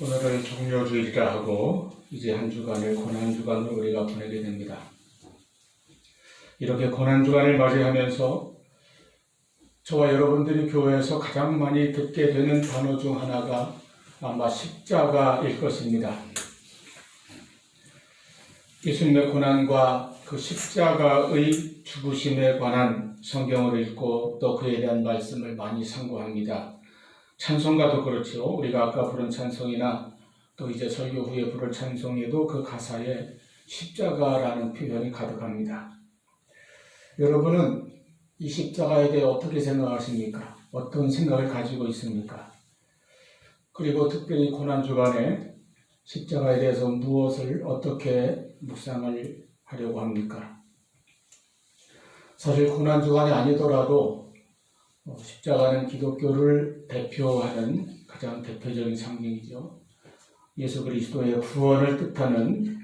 오늘은 종료주일이라 하고 이제 한 주간을 고난 주간으로 우리가 보내게 됩니다. 이렇게 고난 주간을 맞이하면서 저와 여러분들이 교회에서 가장 많이 듣게 되는 단어 중 하나가 아마 십자가일 것입니다. 예수님의 고난과 그 십자가의 죽으심에 관한 성경을 읽고 또 그에 대한 말씀을 많이 상고합니다. 찬송가도 그렇죠. 우리가 아까 부른 찬송이나 또 이제 설교 후에 부를 찬송에도 그 가사에 십자가라는 표현이 가득합니다. 여러분은 이 십자가에 대해 어떻게 생각하십니까? 어떤 생각을 가지고 있습니까? 그리고 특별히 고난 주간에 십자가에 대해서 무엇을 어떻게 묵상을 하려고 합니까? 사실 고난 주간이 아니더라도 어, 십자가는 기독교를 대표하는 가장 대표적인 상징이죠. 예수 그리스도의 구원을 뜻하는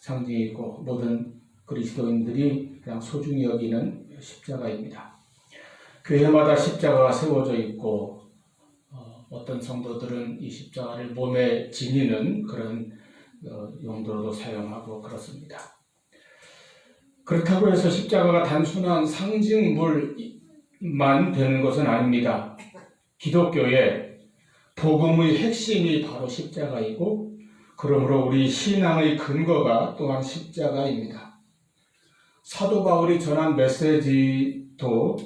상징이고 모든 그리스도인들이 그냥 소중히 여기는 십자가입니다. 교회마다 십자가가 세워져 있고 어, 어떤 성도들은 이 십자가를 몸에 지니는 그런 어, 용도로도 사용하고 그렇습니다. 그렇다고 해서 십자가가 단순한 상징물 만 되는 것은 아닙니다. 기독교의 복음의 핵심이 바로 십자가이고 그러므로 우리 신앙의 근거가 또한 십자가입니다. 사도 바울이 전한 메시지도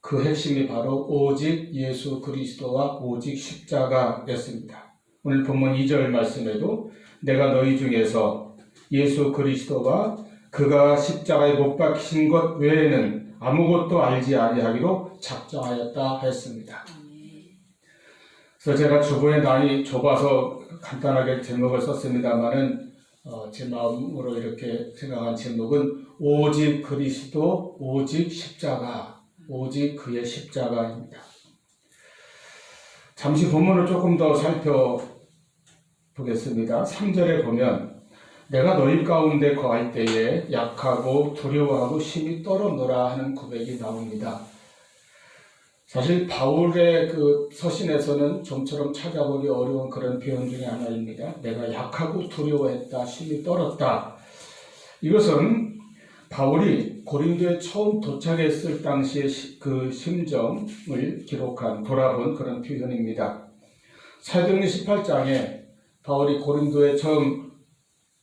그 핵심이 바로 오직 예수 그리스도와 오직 십자가였습니다. 오늘 본문 2절 말씀에도 내가 너희 중에서 예수 그리스도와 그가 십자가에 못 박히신 것 외에는 아무것도 알지 아니하기로 작정하였다 했습니다. 그래서 제가 주보에 많이 좁아서 간단하게 제목을 썼습니다만은 어, 제 마음으로 이렇게 생각한 제목은 오직 그리스도 오직 십자가 오직 그의 십자가입니다. 잠시 본문을 조금 더 살펴보겠습니다. 3절에 보면 내가 너희 가운데 거할 때에 약하고 두려워하고 심히 떨어노라 하는 고백이 나옵니다. 사실 바울의 그 서신에서는 좀처럼 찾아보기 어려운 그런 표현 중에 하나입니다. 내가 약하고 두려워했다, 심히 떨었다. 이것은 바울이 고린도에 처음 도착했을 당시의 시- 그 심정을 기록한 돌아본 그런 표현입니다. 사도행전 18장에 바울이 고린도에 처음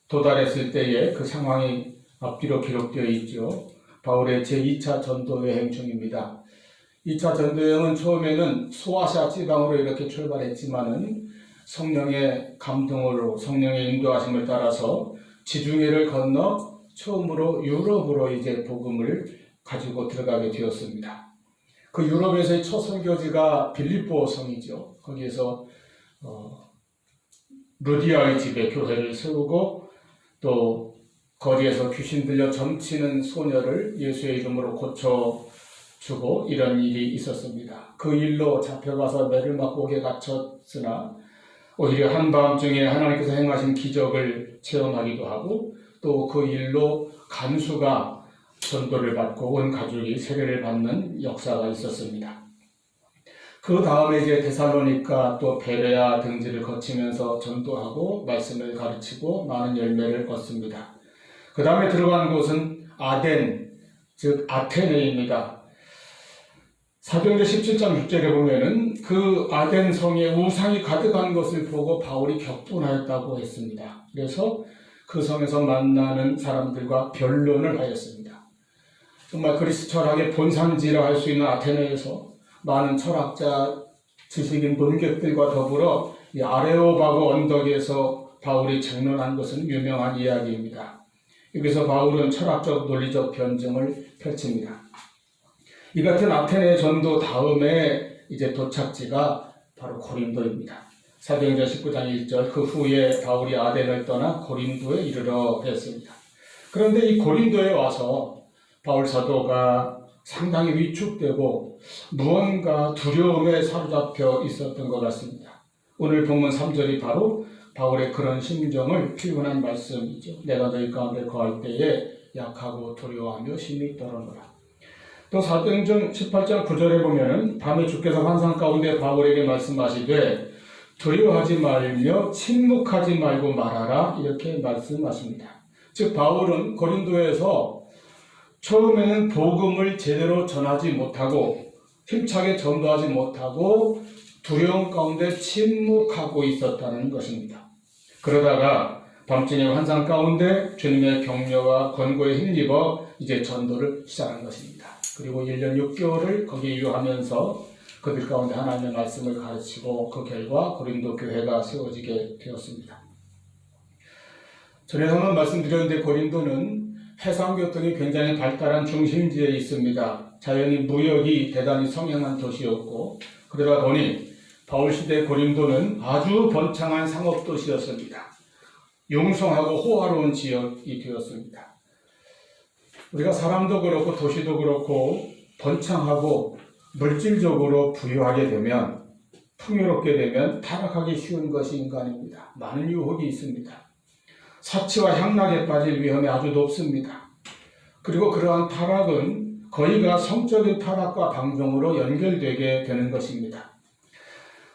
도달했을 때의 그 상황이 앞뒤로 기록되어 있죠. 바울의 제2차 전도 여행 중입니다. 2차 전도 여행은 처음에는 소아시아 지방으로 이렇게 출발했지만은 성령의 감동으로 성령의 인도하심을 따라서 지중해를 건너 처음으로 유럽으로 이제 복음을 가지고 들어가게 되었습니다. 그 유럽에서의 첫 선교지가 빌립보 성이죠. 거기에서 어, 루디아의 집에 교회를 세우고 또 거리에서 귀신 들려 점치는 소녀를 예수의 이름으로 고쳐 주고 이런 일이 있었습니다. 그 일로 잡혀가서 매를 맞고 옥에 갇혔으나 오히려 한밤중에 하나님께서 행하신 기적을 체험하기도 하고 또 그 일로 간수가 전도를 받고 온 가족이 세례를 받는 역사가 있었습니다. 그 다음에 이제 데살로니카 또 베레아 등지를 거치면서 전도하고 말씀을 가르치고 많은 열매를 얻습니다. 그 다음에 들어간 곳은 아덴, 즉 아테네입니다. 사도행전 17장 6절에 보면은 그 아덴 성에 우상이 가득한 것을 보고 바울이 격분하였다고 했습니다. 그래서 그 성에서 만나는 사람들과 변론을 하였습니다. 정말 그리스 철학의 본산지라 할 수 있는 아테네에서 많은 철학자, 지식인 논객들과 더불어 이 아레오바고 언덕에서 바울이 장론한 것은 유명한 이야기입니다. 여기서 바울은 철학적 논리적 변증을 펼칩니다. 이 같은 아테네 전도 다음에 이제 도착지가 바로 고린도입니다. 사도행전 19장 1절 그 후에 바울이 아덴을 떠나 고린도에 이르러 했습니다. 그런데 이 고린도에 와서 바울 사도가 상당히 위축되고 무언가 두려움에 사로잡혀 있었던 것 같습니다. 오늘 본문 3절이 바로 바울의 그런 심정을 표현한 말씀이죠. 내가 너희 가운데 거할 때에 약하고 두려워하며 심히 떨어노라. 또 사도행전 18장 9절에 보면은 밤에 주께서 환상 가운데 바울에게 말씀하시되 두려워하지 말며 침묵하지 말고 말하라 이렇게 말씀하십니다. 즉 바울은 고린도에서 처음에는 복음을 제대로 전하지 못하고 힘차게 전도하지 못하고 두려움 가운데 침묵하고 있었다는 것입니다. 그러다가 밤중의 환상 가운데 주님의 격려와 권고에 힘입어 이제 전도를 시작한 것입니다. 그리고 1년 6개월을 거기에 유하면서 그들 가운데 하나님의 말씀을 가르치고 그 결과 고린도 교회가 세워지게 되었습니다. 전에 한번 말씀드렸는데 고린도는 해상교통이 굉장히 발달한 중심지에 있습니다. 자연히 무역이 대단히 성행한 도시였고 그러다 보니 바울 시대 고린도는 아주 번창한 상업 도시였습니다. 용성하고 호화로운 지역이 되었습니다. 우리가 사람도 그렇고 도시도 그렇고 번창하고 물질적으로 부유하게 되면 풍요롭게 되면 타락하기 쉬운 것이 인간입니다. 많은 유혹이 있습니다. 사치와 향락에 빠질 위험이 아주 높습니다. 그리고 그러한 타락은 거의가 성적인 타락과 방종으로 연결되게 되는 것입니다.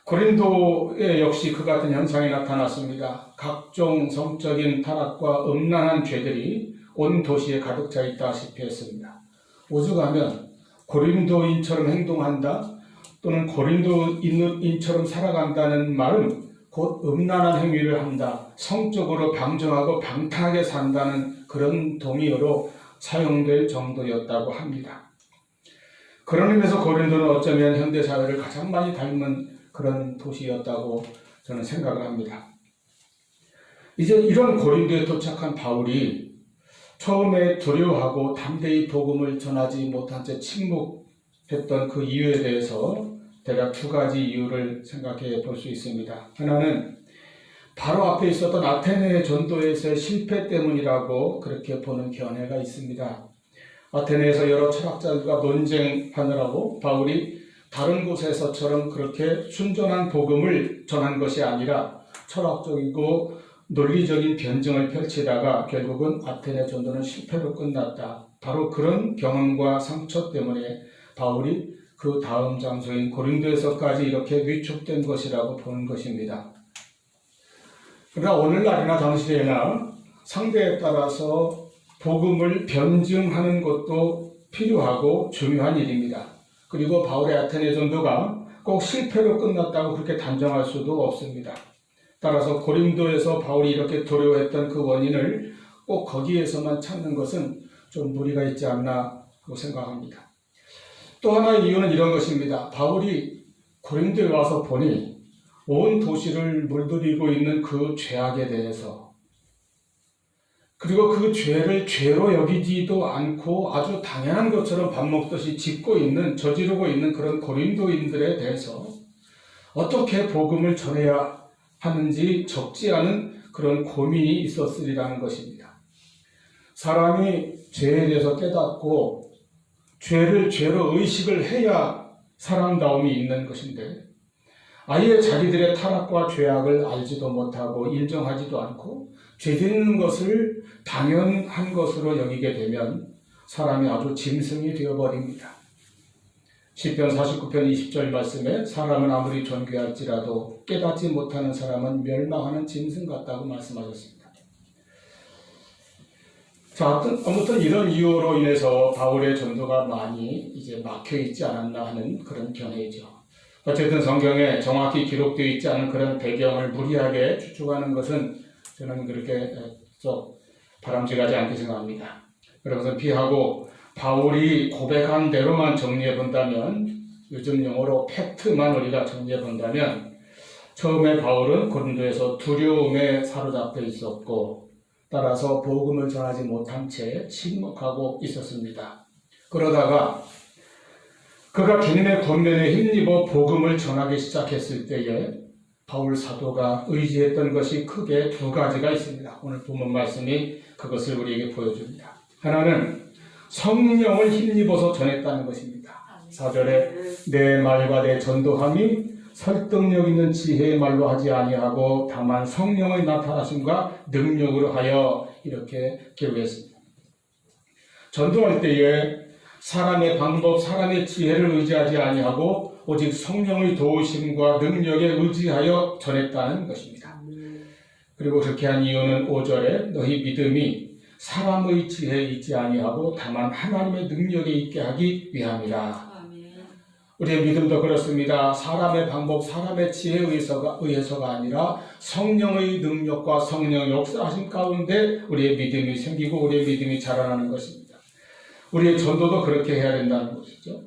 고린도에 역시 그 같은 현상이 나타났습니다. 각종 성적인 타락과 음란한 죄들이 온 도시에 가득 차 있다시피 했습니다. 오죽하면 고린도인처럼 행동한다 또는 고린도인처럼 살아간다는 말은 곧 음란한 행위를 한다, 성적으로 방정하고 방탕하게 산다는 그런 동의어로 사용될 정도였다고 합니다. 그런 의미에서 고린도는 어쩌면 현대 사회를 가장 많이 닮은 그런 도시였다고 저는 생각을 합니다. 이제 이런 고린도에 도착한 바울이 처음에 두려워하고 담대히 복음을 전하지 못한 채 침묵했던 그 이유에 대해서 대략 두 가지 이유를 생각해 볼 수 있습니다. 하나는 바로 앞에 있었던 아테네 전도에서의 실패 때문이라고 그렇게 보는 견해가 있습니다. 아테네에서 여러 철학자들과 논쟁하느라고 바울이 다른 곳에서처럼 그렇게 순전한 복음을 전한 것이 아니라 철학적이고 논리적인 변증을 펼치다가 결국은 아테네 전도는 실패로 끝났다. 바로 그런 경험과 상처 때문에 바울이 그 다음 장소인 고린도에서까지 이렇게 위축된 것이라고 보는 것입니다. 그러나 오늘날이나 당시에나 상대에 따라서 복음을 변증하는 것도 필요하고 중요한 일입니다. 그리고 바울의 아테네 전도가 꼭 실패로 끝났다고 그렇게 단정할 수도 없습니다. 따라서 고린도에서 바울이 이렇게 두려워했던 그 원인을 꼭 거기에서만 찾는 것은 좀 무리가 있지 않나 생각합니다. 또 하나의 이유는 이런 것입니다. 바울이 고린도에 와서 보니 온 도시를 물들이고 있는 그 죄악에 대해서 그리고 그 죄를 죄로 여기지도 않고 아주 당연한 것처럼 밥 먹듯이 짓고 있는 저지르고 있는 그런 고린도인들에 대해서 어떻게 복음을 전해야 하는지 적지 않은 그런 고민이 있었으리라는 것입니다. 사람이 죄에 대해서 깨닫고 죄를 죄로 의식을 해야 사람다움이 있는 것인데 아예 자기들의 타락과 죄악을 알지도 못하고 인정하지도 않고 죄 짓는 것을 당연한 것으로 여기게 되면 사람이 아주 짐승이 되어버립니다. 10편 49편 20절 말씀에 사람은 아무리 존귀할지라도 깨닫지 못하는 사람은 멸망하는 짐승 같다고 말씀하셨습니다. 자, 아무튼 이런 이유로 인해서 바울의 전도가 많이 이제 막혀 있지 않았나 하는 그런 견해이죠. 어쨌든 성경에 정확히 기록되어 있지 않은 그런 배경을 무리하게 추측하는 것은 저는 그렇게 썩 바람직하지 않게 생각합니다. 그것은 피하고 바울이 고백한 대로만 정리해 본다면 요즘 용어로 팩트만 우리가 정리해 본다면 처음에 바울은 고린도에서 두려움에 사로잡혀 있었고 따라서 복음을 전하지 못한 채 침묵하고 있었습니다. 그러다가 그가 주님의 권면에 힘입어 복음을 전하기 시작했을 때에 바울 사도가 의지했던 것이 크게 두 가지가 있습니다. 오늘 본문 말씀이 그것을 우리에게 보여줍니다. 하나는 성령을 힘입어서 전했다는 것입니다. 4절에 내 말과 내 전도함이 설득력 있는 지혜의 말로 하지 아니하고 다만 성령의 나타나심과 능력으로 하여 이렇게 기록했습니다. 전도할 때에 사람의 방법, 사람의 지혜를 의지하지 아니하고 오직 성령의 도우심과 능력에 의지하여 전했다는 것입니다. 그리고 그렇게 한 이유는 5절에 너희 믿음이 사람의 지혜에 있지 아니하고 다만 하나님의 능력에 있게 하기 위함이라. 우리의 믿음도 그렇습니다. 사람의 방법, 사람의 지혜에 의해서가, 의해서가 아니라 성령의 능력과 성령 역사하심 가운데 우리의 믿음이 생기고 우리의 믿음이 자라나는 것입니다. 우리의 전도도 그렇게 해야 된다는 것이죠.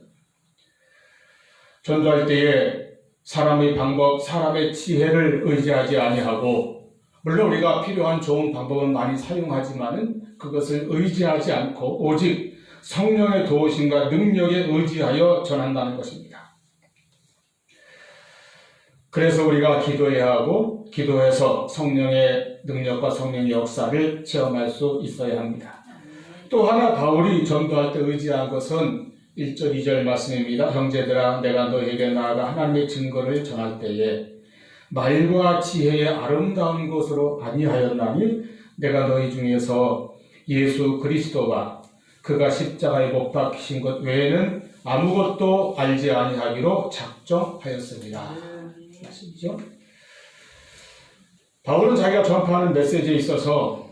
전도할 때에 사람의 방법, 사람의 지혜를 의지하지 아니하고 물론 우리가 필요한 좋은 방법은 많이 사용하지만은 그것을 의지하지 않고 오직 성령의 도우심과 능력에 의지하여 전한다는 것입니다. 그래서 우리가 기도해야 하고 기도해서 성령의 능력과 성령의 역사를 체험할 수 있어야 합니다. 또 하나 바울이 전도할 때 의지한 것은 1절, 2절 말씀입니다. 형제들아 내가 너에게 나아가 하나님의 증거를 전할 때에 말과 지혜의 아름다운 것으로 아니하였나니 내가 너희 중에서 예수 그리스도와 그가 십자가에 못 박히신 것 외에는 아무것도 알지 아니하기로 작정하였습니다. 말씀이죠. 바울은 자기가 전파하는 메시지에 있어서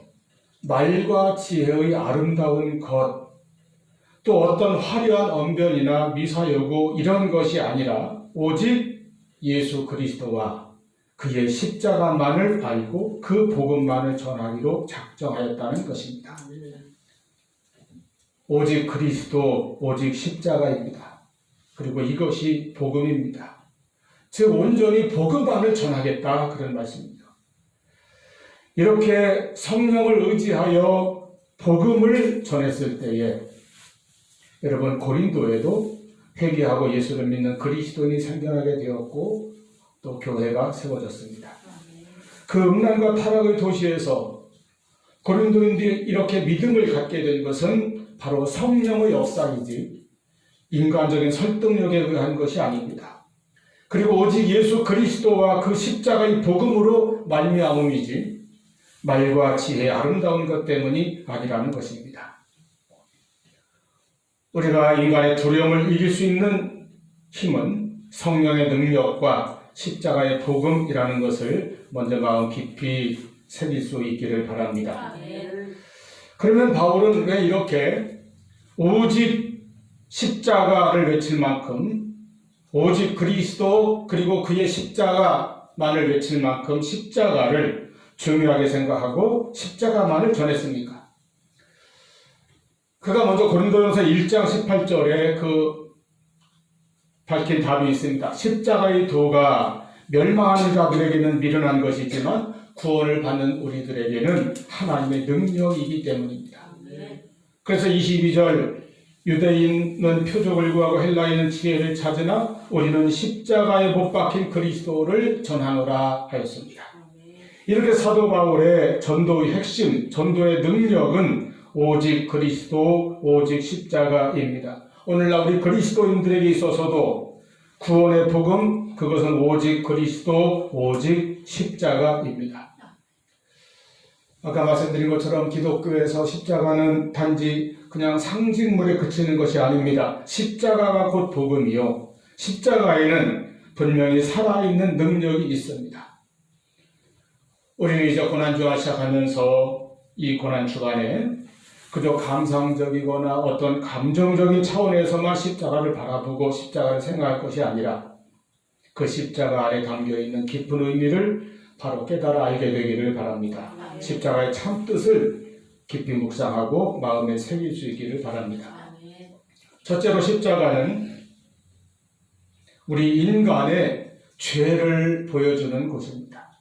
말과 지혜의 아름다운 것, 또 어떤 화려한 언변이나 미사여구 이런 것이 아니라 오직 예수 그리스도와 그의 십자가만을 알고 그 복음만을 전하기로 작정하였다는 것입니다. 오직 그리스도, 오직 십자가입니다. 그리고 이것이 복음입니다. 즉 온전히 복음만을 전하겠다 그런 말씀입니다. 이렇게 성령을 의지하여 복음을 전했을 때에 여러분 고린도에도 회개하고 예수를 믿는 그리스도인이 생겨나게 되었고 또 교회가 세워졌습니다. 그 음란과 타락의 도시에서 고린도인들이 이렇게 믿음을 갖게 된 것은 바로 성령의 역사이지 인간적인 설득력에 의한 것이 아닙니다. 그리고 오직 예수 그리스도와 그 십자가의 복음으로 말미암음이지 말과 지혜의 아름다운 것 때문이 아니라는 것입니다. 우리가 인간의 두려움을 이길 수 있는 힘은 성령의 능력과 십자가의 복음이라는 것을 먼저 마음 깊이 새길 수 있기를 바랍니다. 아멘. 그러면 바울은 왜 이렇게 오직 십자가를 외칠 만큼 오직 그리스도 그리고 그의 십자가만을 외칠 만큼 십자가를 중요하게 생각하고 십자가만을 전했습니까? 그가 먼저 고린도전서 1장 18절에 그 밝힌 답이 있습니다. 십자가의 도가 멸망하는 자들에게는 미련한 것이지만 구원을 받는 우리들에게는 하나님의 능력이기 때문입니다. 그래서 22절 유대인은 표적을 구하고 헬라인은 지혜를 찾으나 우리는 십자가에 못 박힌 그리스도를 전하노라 하였습니다. 이렇게 사도 바울의 전도의 핵심, 전도의 능력은 오직 그리스도, 오직 십자가입니다. 오늘날 우리 그리스도인들에게 있어서도 구원의 복음, 그것은 오직 그리스도, 오직 십자가입니다. 아까 말씀드린 것처럼 기독교에서 십자가는 단지 그냥 상징물에 그치는 것이 아닙니다. 십자가가 곧 복음이요. 십자가에는 분명히 살아있는 능력이 있습니다. 우리는 이제 고난주가 시작하면서 이 고난주간에 그저 감상적이거나 어떤 감정적인 차원에서만 십자가를 바라보고 십자가를 생각할 것이 아니라 그 십자가 안에 담겨 있는 깊은 의미를 바로 깨달아 알게 되기를 바랍니다. 아멘. 십자가의 참 뜻을 깊이 묵상하고 마음에 새길 수 있기를 바랍니다. 아멘. 첫째로 십자가는 우리 인간의 죄를 보여주는 곳입니다.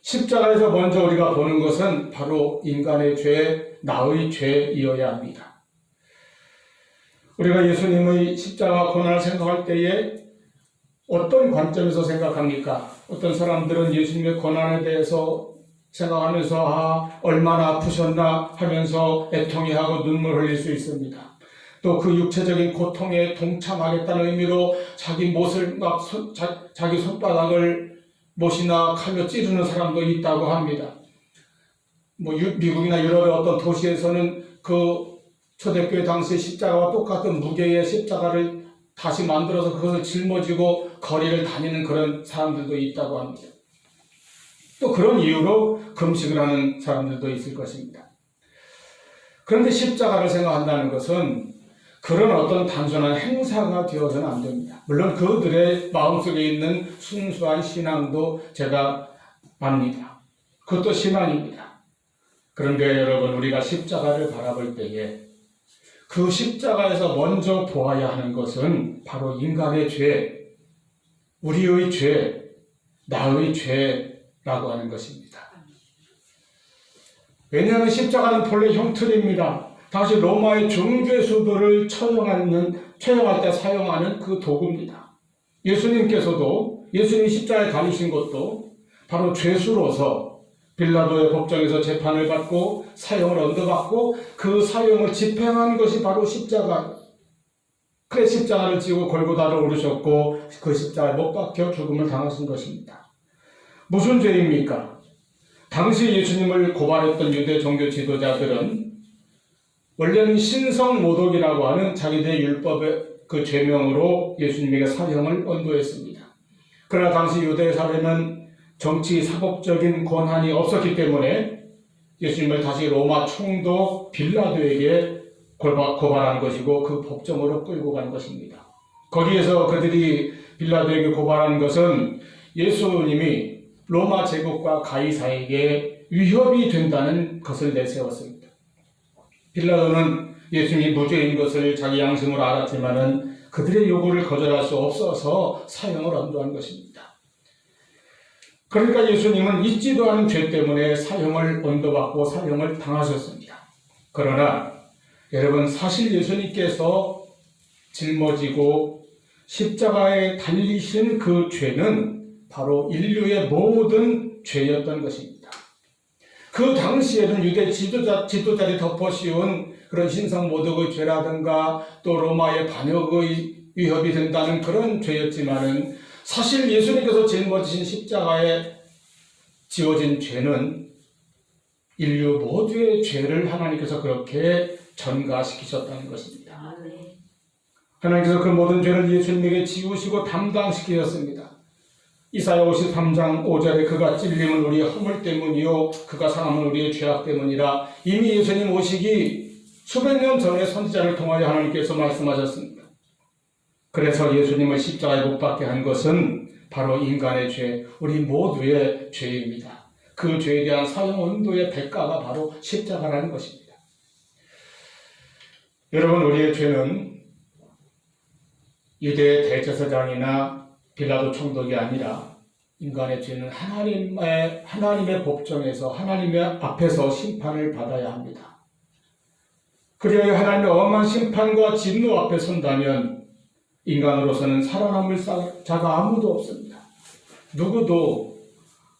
십자가에서 먼저 우리가 보는 것은 바로 인간의 죄, 나의 죄이어야 합니다. 우리가 예수님의 십자가 고난을 생각할 때에 어떤 관점에서 생각합니까? 어떤 사람들은 예수님의 고난에 대해서 생각하면서 아 얼마나 아프셨나 하면서 애통해하고 눈물 흘릴 수 있습니다. 또 그 육체적인 고통에 동참하겠다는 의미로 자기 못을 막 손, 자, 자기 손바닥을 못이나 칼로 찌르는 사람도 있다고 합니다. 뭐 유- 미국이나 유럽의 어떤 도시에서는 그 초대교회 당시 십자가와 똑같은 무게의 십자가를 다시 만들어서 그것을 짊어지고 거리를 다니는 그런 사람들도 있다고 합니다. 또 그런 이유로 금식을 하는 사람들도 있을 것입니다. 그런데 십자가를 생각한다는 것은 그런 어떤 단순한 행사가 되어서는 안 됩니다. 물론 그들의 마음속에 있는 순수한 신앙도 제가 압니다. 그것도 신앙입니다. 그런데 여러분, 우리가 십자가를 바라볼 때에 그 십자가에서 먼저 보아야 하는 것은 바로 인간의 죄, 우리의 죄, 나의 죄라고 하는 것입니다. 왜냐하면 십자가는 본래 형틀입니다. 다시 로마의 중죄수들을 처형하는, 처형할 때 사용하는 그 도구입니다. 예수님께서도 예수님이 십자가에 달리신 것도 바로 죄수로서 빌라도의 법정에서 재판을 받고 사형을 얻어받고 그 사형을 집행한 것이 바로 십자가. 그래 십자가를 지고 골고다를 오르셨고 그 십자가에 못 박혀 죽음을 당하신 것입니다. 무슨 죄입니까? 당시 예수님을 고발했던 유대 종교 지도자들은 원래는 신성 모독이라고 하는 자기들의 율법의 그 죄명으로 예수님에게 사형을 언도했습니다. 그러나 당시 유대 사회는 정치 사법적인 권한이 없었기 때문에 예수님을 다시 로마 총독 빌라도에게 고발- 고발한 것이고 그 법정으로 끌고 간 것입니다. 거기에서 그들이 빌라도에게 고발한 것은 예수님이 로마 제국과 가이사에게 위협이 된다는 것을 내세웠습니다. 빌라도는 예수님이 무죄인 것을 자기 양심으로 알았지만은 그들의 요구를 거절할 수 없어서 사형을 언도한 것입니다. 그러니까 예수님은 잊지도 않은 죄 때문에 사형을 언도받고 사형을 당하셨습니다. 그러나 여러분 사실 예수님께서 짊어지고 십자가에 달리신 그 죄는 바로 인류의 모든 죄였던 것입니다. 그 당시에는 유대 지도자, 지도자들이 덮어씌운 그런 신성 모독의 죄라든가 또 로마의 반역의 위협이 된다는 그런 죄였지만은 사실 예수님께서 짊어지신 십자가에 지어진 죄는 인류 모두의 죄를 하나님께서 그렇게 전가시키셨다는 것입니다. 아, 네. 하나님께서 그 모든 죄를 예수님에게 지우시고 담당시키셨습니다. 이사야 53장 5절에 그가 찔림은 우리의 허물 때문이요 그가 상함은 우리의 죄악 때문이라 이미 예수님 오시기 수백 년 전에 선지자를 통하여 하나님께서 말씀하셨습니다. 그래서 예수님을 십자가에 못 박게 한 것은 바로 인간의 죄, 우리 모두의 죄입니다. 그 죄에 대한 사형 온도의 대가가 바로 십자가라는 것입니다. 여러분 우리의 죄는 유대 대제사장이나 빌라도 총독이 아니라 인간의 죄는 하나님의 하나님의 법정에서 하나님의 앞에서 심판을 받아야 합니다. 그리하여 하나님의 엄한 심판과 진노 앞에 선다면 인간으로서는 살아남을 자가 아무도 없습니다. 누구도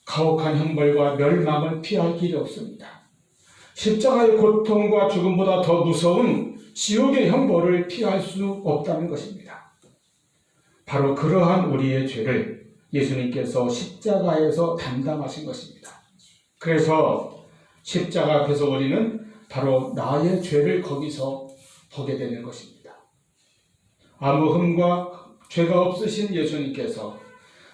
가혹한 형벌과 멸망을 피할 길이 없습니다. 십자가의 고통과 죽음보다 더 무서운 지옥의 형벌을 피할 수 없다는 것입니다. 바로 그러한 우리의 죄를 예수님께서 십자가에서 담당하신 것입니다. 그래서 십자가 앞에서 우리는 바로 나의 죄를 거기서 보게 되는 것입니다. 아무 흠과 죄가 없으신 예수님께서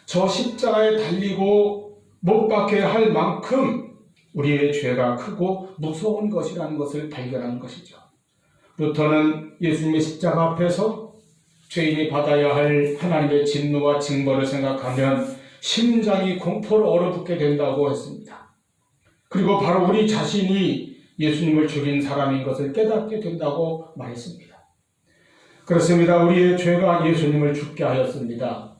저 십자가에 달리고 못 박혀야 할 만큼 우리의 죄가 크고 무서운 것이라는 것을 발견한 것이죠. 루터는 예수님의 십자가 앞에서 죄인이 받아야 할 하나님의 진노와 징벌을 생각하면 심장이 공포로 얼어붙게 된다고 했습니다. 그리고 바로 우리 자신이 예수님을 죽인 사람인 것을 깨닫게 된다고 말했습니다. 그렇습니다. 우리의 죄가 예수님을 죽게 하였습니다.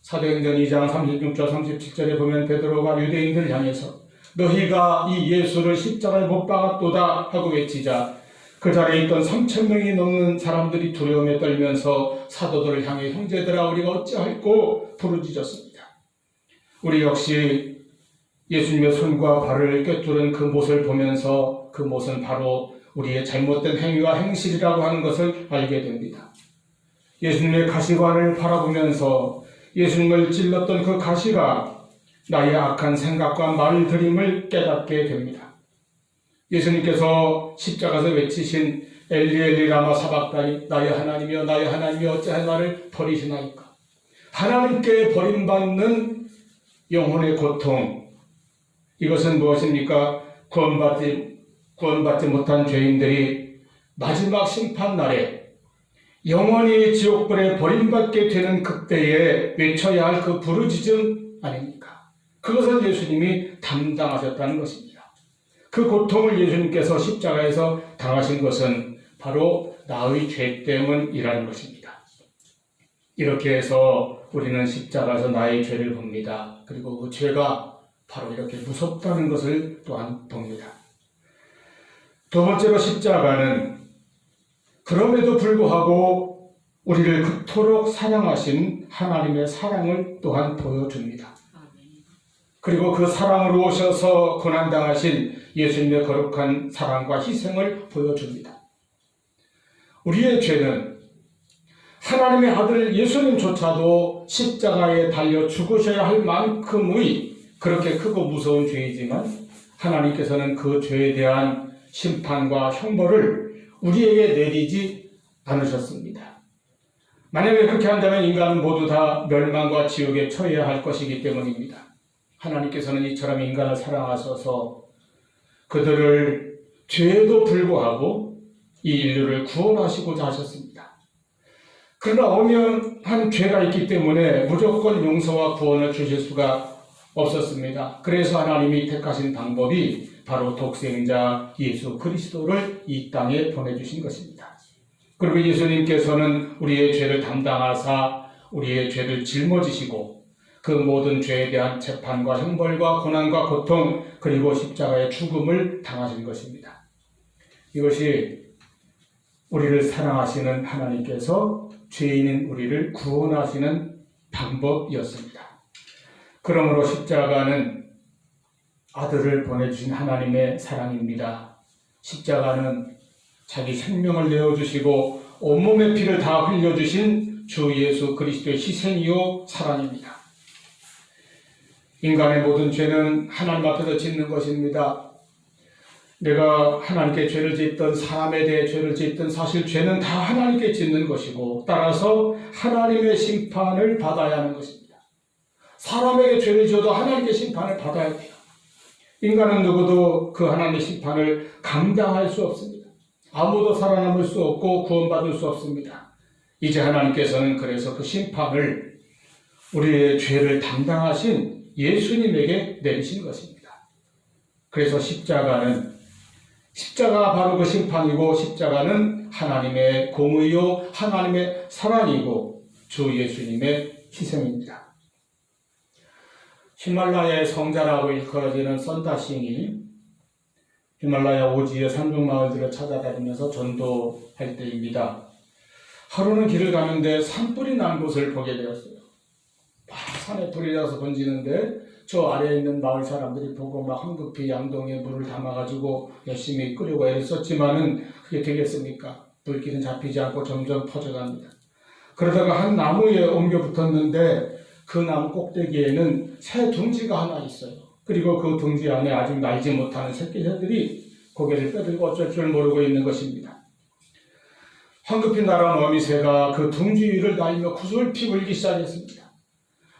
사도행전 2장 36절 37절에 보면 베드로가 유대인들 향해서 너희가 이 예수를 십자가에 못 박았도다 하고 외치자 그 자리에 있던 3천 명이 넘는 사람들이 두려움에 떨면서 사도들을 향해 형제들아 우리가 어찌할꼬 부르짖었습니다. 우리 역시 예수님의 손과 발을 꿰뚫은 그 못을 보면서 그 못은 바로 우리의 잘못된 행위와 행실이라고 하는 것을 알게 됩니다. 예수님의 가시관을 바라보면서 예수님을 찔렀던 그 가시가 나의 악한 생각과 말들임을 깨닫게 됩니다. 예수님께서 십자가에서 외치신 엘리 엘리 라마 사박다니 나의 하나님이여 나의 하나님이여 어찌하여 나를 버리시나이까 하나님께 버림받는 영혼의 고통 이것은 무엇입니까? 구원받지 구원받지 못한 죄인들이 마지막 심판 날에 영원히 지옥불에 버림받게 되는 그때에 외쳐야 할 그 부르짖음 아닙니까? 그것을 예수님이 담당하셨다는 것입니다. 그 고통을 예수님께서 십자가에서 당하신 것은 바로 나의 죄 때문이라는 것입니다. 이렇게 해서 우리는 십자가에서 나의 죄를 봅니다. 그리고 그 죄가 바로 이렇게 무섭다는 것을 또한 봅니다. 두 번째로 십자가는 그럼에도 불구하고 우리를 그토록 사랑하신 하나님의 사랑을 또한 보여줍니다. 그리고 그 사랑으로 오셔서 고난당하신 예수님의 거룩한 사랑과 희생을 보여줍니다. 우리의 죄는 하나님의 아들 예수님조차도 십자가에 달려 죽으셔야 할 만큼의 그렇게 크고 무서운 죄이지만 하나님께서는 그 죄에 대한 심판과 형벌을 우리에게 내리지 않으셨습니다. 만약에 그렇게 한다면 인간은 모두 다 멸망과 지옥에 처해야 할 것이기 때문입니다. 하나님께서는 이처럼 인간을 사랑하셔서 그들을 죄에도 불구하고 이 인류를 구원하시고자 하셨습니다. 그러나 엄연한 죄가 있기 때문에 무조건 용서와 구원을 주실 수가 없었습니다. 그래서 하나님이 택하신 방법이 바로 독생자 예수 그리스도를 이 땅에 보내주신 것입니다. 그리고 예수님께서는 우리의 죄를 담당하사 우리의 죄를 짊어지시고 그 모든 죄에 대한 재판과 형벌과 고난과 고통 그리고 십자가의 죽음을 당하신 것입니다. 이것이 우리를 사랑하시는 하나님께서 죄인인 우리를 구원하시는 방법이었습니다. 그러므로 십자가는 아들을 보내주신 하나님의 사랑입니다. 십자가는 자기 생명을 내어주시고 온몸의 피를 다 흘려주신 주 예수 그리스도의 희생이요 사랑입니다. 인간의 모든 죄는 하나님 앞에서 짓는 것입니다. 내가 하나님께 죄를 짓든 사람에 대해 죄를 짓든 사실 죄는 다 하나님께 짓는 것이고 따라서 하나님의 심판을 받아야 하는 것입니다. 사람에게 죄를 지어도 하나님께 심판을 받아야 돼요. 인간은 누구도 그 하나님의 심판을 감당할 수 없습니다. 아무도 살아남을 수 없고 구원받을 수 없습니다. 이제 하나님께서는 그래서 그 심판을 우리의 죄를 담당하신 예수님에게 내리신 것입니다. 그래서 십자가는 십자가 바로 그 심판이고 십자가는 하나님의 공의요 하나님의 사랑이고 주 예수님의 희생입니다. 히말라야의 성자라고 일컬어지는 선다싱이 히말라야 오지의 산중 마을들을 찾아다니면서 전도할 때입니다. 하루는 길을 가는데 산불이 난 곳을 보게 되었어요. 막 산에 불이 나서 번지는데 저 아래에 있는 마을 사람들이 보고 막 황급히 양동에 물을 담아가지고 열심히 끓이고 애를 썼지만은 그게 되겠습니까? 불길은 잡히지 않고 점점 퍼져갑니다. 그러다가 한 나무에 옮겨 붙었는데 그 나무 꼭대기에는 새 둥지가 하나 있어요. 그리고 그 둥지 안에 아직 날지 못하는 새끼 새들이 고개를 빼들고 어쩔 줄 모르고 있는 것입니다. 황급히 날아온 어미새가 그 둥지 위를 날며 구슬피 불기 시작했습니다.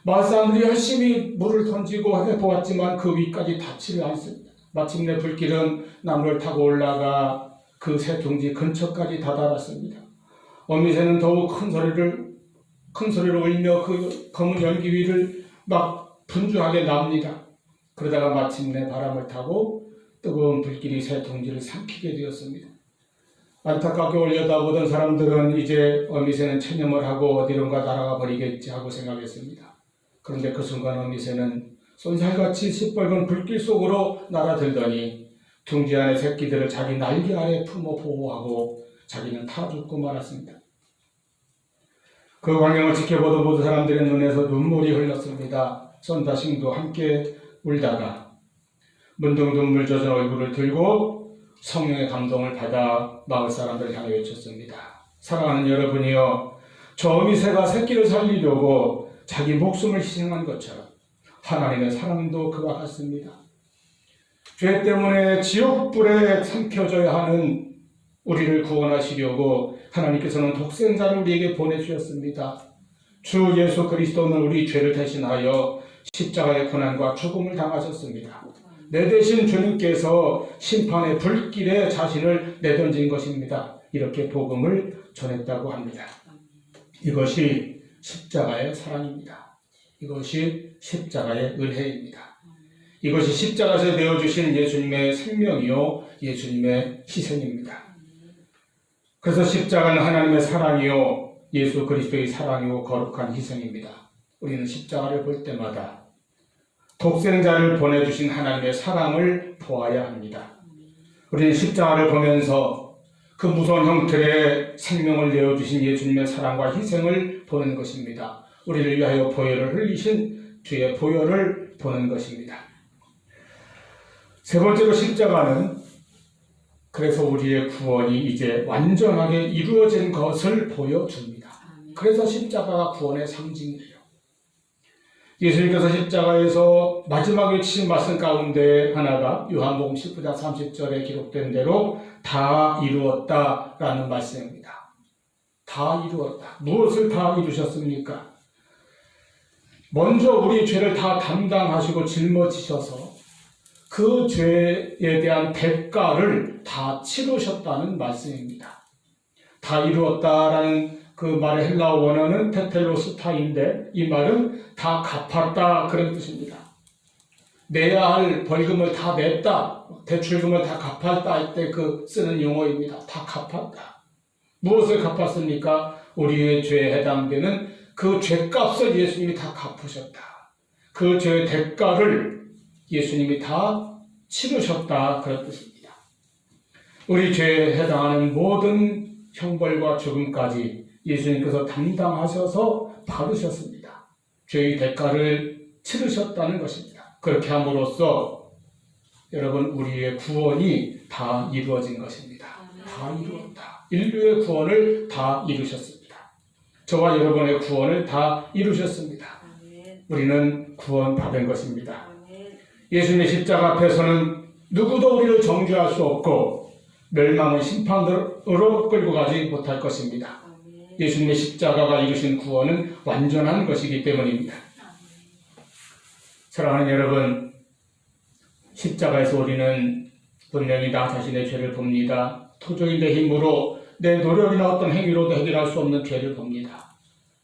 마을 사람들이 열심히 물을 던지고 해보았지만 그 위까지 닿지를 않습니다. 마침내 불길은 나무를 타고 올라가 그 새 둥지 근처까지 다다랐습니다. 어미새는 더욱 큰 소리를 큰 소리로 울며 그 검은 연기 위를 막 분주하게 납니다. 그러다가 마침내 바람을 타고 뜨거운 불길이 새 둥지를 삼키게 되었습니다. 안타깝게 올려다보던 사람들은 이제 어미새는 체념을 하고 어디론가 날아가 버리겠지 하고 생각했습니다. 그런데 그 순간 어미새는 손살같이 시뻘건 불길 속으로 날아들더니 둥지 안의 새끼들을 자기 날개 아래 품어 보호하고 자기는 타 죽고 말았습니다. 그 광경을 지켜보던 모든 사람들의 눈에서 눈물이 흘렀습니다. 선다싱도 함께 울다가 문둥 눈물 젖은 얼굴을 들고 성령의 감동을 받아 마을 사람들을 향해 외쳤습니다. 사랑하는 여러분이여, 저 어미새가 새끼를 살리려고 자기 목숨을 희생한 것처럼 하나님의 사랑도 그와 같습니다. 죄 때문에 지옥불에 삼켜져야 하는 우리를 구원하시려고 하나님께서는 독생자를 우리에게 보내주셨습니다. 주 예수 그리스도는 우리 죄를 대신하여 십자가의 고난과 죽음을 당하셨습니다. 내 대신 주님께서 심판의 불길에 자신을 내던진 것입니다. 이렇게 복음을 전했다고 합니다. 이것이 십자가의 사랑입니다. 이것이 십자가의 은혜입니다. 이것이 십자가에서 내어주신 예수님의 생명이요, 예수님의 희생입니다. 그래서 십자가는 하나님의 사랑이요, 예수 그리스도의 사랑이요, 거룩한 희생입니다. 우리는 십자가를 볼 때마다 독생자를 보내주신 하나님의 사랑을 보아야 합니다. 우리는 십자가를 보면서 그 무서운 형틀에 생명을 내어주신 예수님의 사랑과 희생을 보는 것입니다. 우리를 위하여 보혈을 흘리신 주의 보혈을 보는 것입니다. 세 번째로 십자가는 그래서 우리의 구원이 이제 완전하게 이루어진 것을 보여줍니다. 그래서 십자가가 구원의 상징이에요. 예수님께서 십자가에서 마지막에 치신 말씀 가운데 하나가 요한복음 19장 30절에 기록된 대로 다 이루었다라는 말씀입니다. 다 이루었다. 무엇을 다 이루셨습니까? 먼저 우리 죄를 다 담당하시고 짊어지셔서 그 죄에 대한 대가를 다 치르셨다는 말씀입니다. 다 이루었다라는 그 말의 헬라어 원어는 테텔로스타인데 이 말은 다 갚았다 그런 뜻입니다. 내야 할 벌금을 다 냈다, 대출금을 다 갚았다 할 때 그 쓰는 용어입니다. 다 갚았다. 무엇을 갚았습니까? 우리의 죄에 해당되는 그 죄값을 예수님이 다 갚으셨다. 그 죄의 대가를 예수님이 다 치르셨다 그런 뜻입니다. 우리 죄에 해당하는 모든 형벌과 죽음까지 예수님께서 담당하셔서 받으셨습니다. 죄의 대가를 치르셨다는 것입니다. 그렇게 함으로써 여러분 우리의 구원이 다 이루어진 것입니다. 다 이루었다. 인류의 구원을 다 이루셨습니다. 저와 여러분의 구원을 다 이루셨습니다. 우리는 구원 받은 것입니다. 예수님의 십자가 앞에서는 누구도 우리를 정죄할 수 없고 멸망의 심판으로 끌고 가지 못할 것입니다. 예수님의 십자가가 이루신 구원은 완전한 것이기 때문입니다. 사랑하는 여러분, 십자가에서 우리는 분명히 나 자신의 죄를 봅니다. 토종이 내 힘으로 내 노력이나 어떤 행위로도 해결할 수 없는 죄를 봅니다.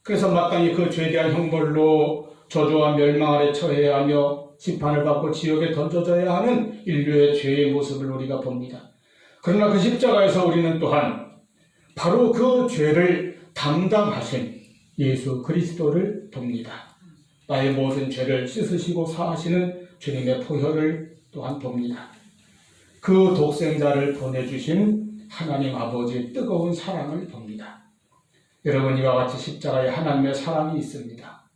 그래서 마땅히 그 죄에 대한 형벌로 저주와 멸망 아래 처해야 하며 심판을 받고 지옥에 던져져야 하는 인류의 죄의 모습을 우리가 봅니다. 그러나 그 십자가에서 우리는 또한 바로 그 죄를 담당하신 예수 그리스도를 봅니다. 나의 모든 죄를 씻으시고 사하시는 주님의 포효를 또한 봅니다. 그 독생자를 보내주신 하나님 아버지의 뜨거운 사랑을 봅니다. 여러분 이와 같이 십자가에 하나님의 사랑이 있습니다.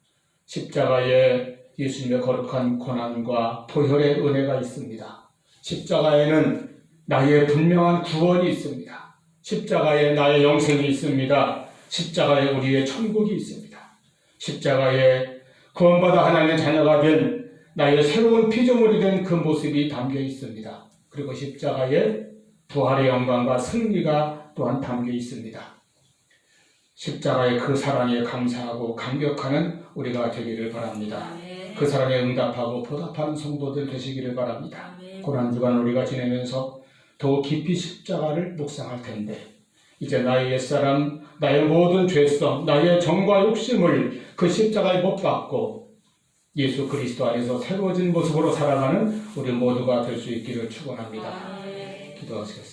십자가에 예수님의 거룩한 고난과 보혈의 은혜가 있습니다. 십자가에는 나의 분명한 구원이 있습니다. 십자가에 나의 영생이 있습니다. 십자가에 우리의 천국이 있습니다. 십자가에 구원받아 하나님의 자녀가 된 나의 새로운 피조물이 된 그 모습이 담겨 있습니다. 그리고 십자가에 부활의 영광과 승리가 또한 담겨 있습니다. 십자가의 그 사랑에 감사하고 감격하는 우리가 되기를 바랍니다. 그 사랑에 응답하고 보답하는 성도들 되시기를 바랍니다. 고난 주간 우리가 지내면서 더 깊이 십자가를 묵상할 텐데 이제 나의 옛사람, 나의 모든 죄성, 나의 정과 욕심을 그 십자가에 못 박고 예수 그리스도 안에서 새로워진 모습으로 살아가는 우리 모두가 될 수 있기를 축원합니다. 기도하시겠습니다.